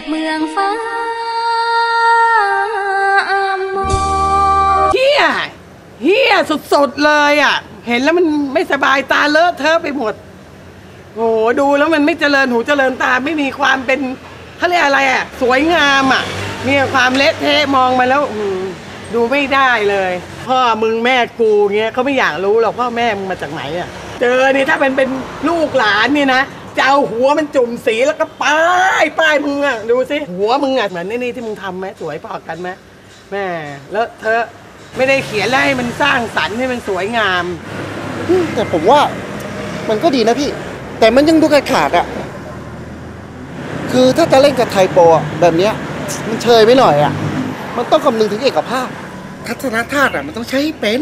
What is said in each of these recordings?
พเมืองฟ้าเฮียเฮียสุดๆเลยอะ เห็นแล้วมันไม่สบายตาเลอะเทอะไปหมดโอ้โหดูแล้วมันไม่เจริญหูเจริญตาไม่มีความเป็นเขาเรียกอะไรอะ สวยงามอะเนี่ยความเละเทะมองมาแล้วดูไม่ได้เลย พ่อมึงแม่กูเงี้ยเขาไม่อยากรู้หรอกพ่อแม่มึงมาจากไหนอะ เจอนี่ถ้าเป็นเป็นลูกหลานนี่นะ จะเอาหัวมันจุ่มสีแล้วก็ป้ายป้ายมึงอะดูสิหัวมึงอะเหมือนนี่นี่ที่มึงทำไหมสวยพอกันไหมแม่แล้วเธอไม่ได้เขียนแล้วให้มันสร้างสรรค์ให้มันสวยงาม แต่ผมว่ามันก็ดีนะพี่ แต่มันยังดูขาดขาดๆอะคือถ้าจะเล่นกับไทยโปรอะแบบเนี้ย มันเชยไปหน่อยอะมันต้องคำนึงถึงเอกภาพ ทัศนธาตุอะมันต้องใช้ให้เป็น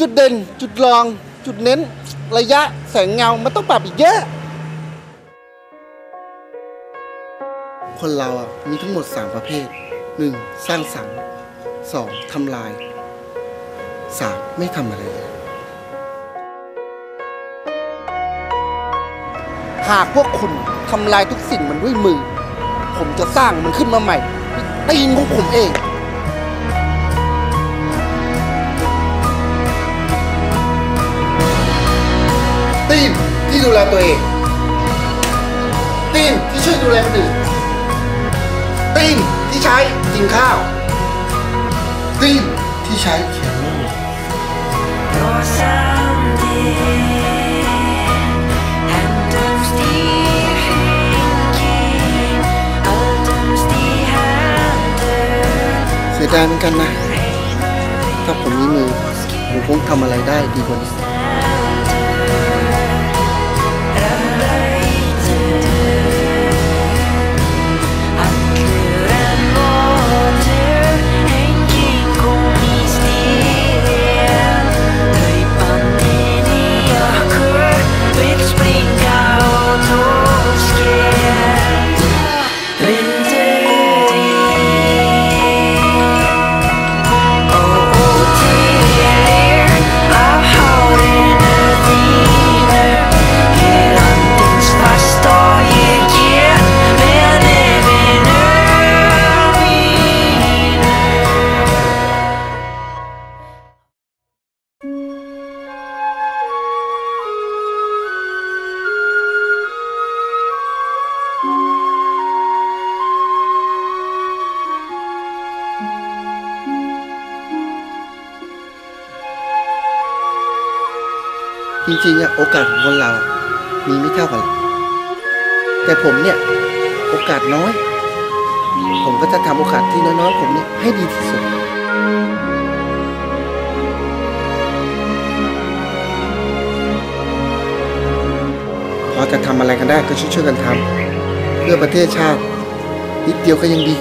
จุดเด่น จุดรอง จุดเน้น ระยะ แสงเงา มันต้องปรับอีกเยอะ คนเราอะมีทั้งหมด 3 ประเภท 1. สร้างสรรค์ 2. ทำลาย 3. ไม่ทำอะไรเลยหากพวกคุณทำลายทุกสิ่งมันด้วยมือ ผมจะสร้างมันขึ้นมาใหม่ตีนของผมเองตีนที่ดูแลตัวเองตีนที่ช่วยดูแลคนอื่น ตีนที่ใช้กินข้าว ตีนที่ใช้เขียนรูปเสียดายเหมือนกันนะ ถ้าผมมีมือผมคงทำอะไรได้ดีกว่านี้ จริงๆอะโอกาสของคนเรา มีไม่เท่ากัน แต่ผมเนี่ย โอกาสน้อย ผมก็จะทำโอกาสที่น้อยๆ ผมเนี่ยให้ดีที่สุด พอจะทำอะไรกันได้ก็ช่วยๆกันทำเพื่อประเทศชาติ นิดเดียวก็ยังดี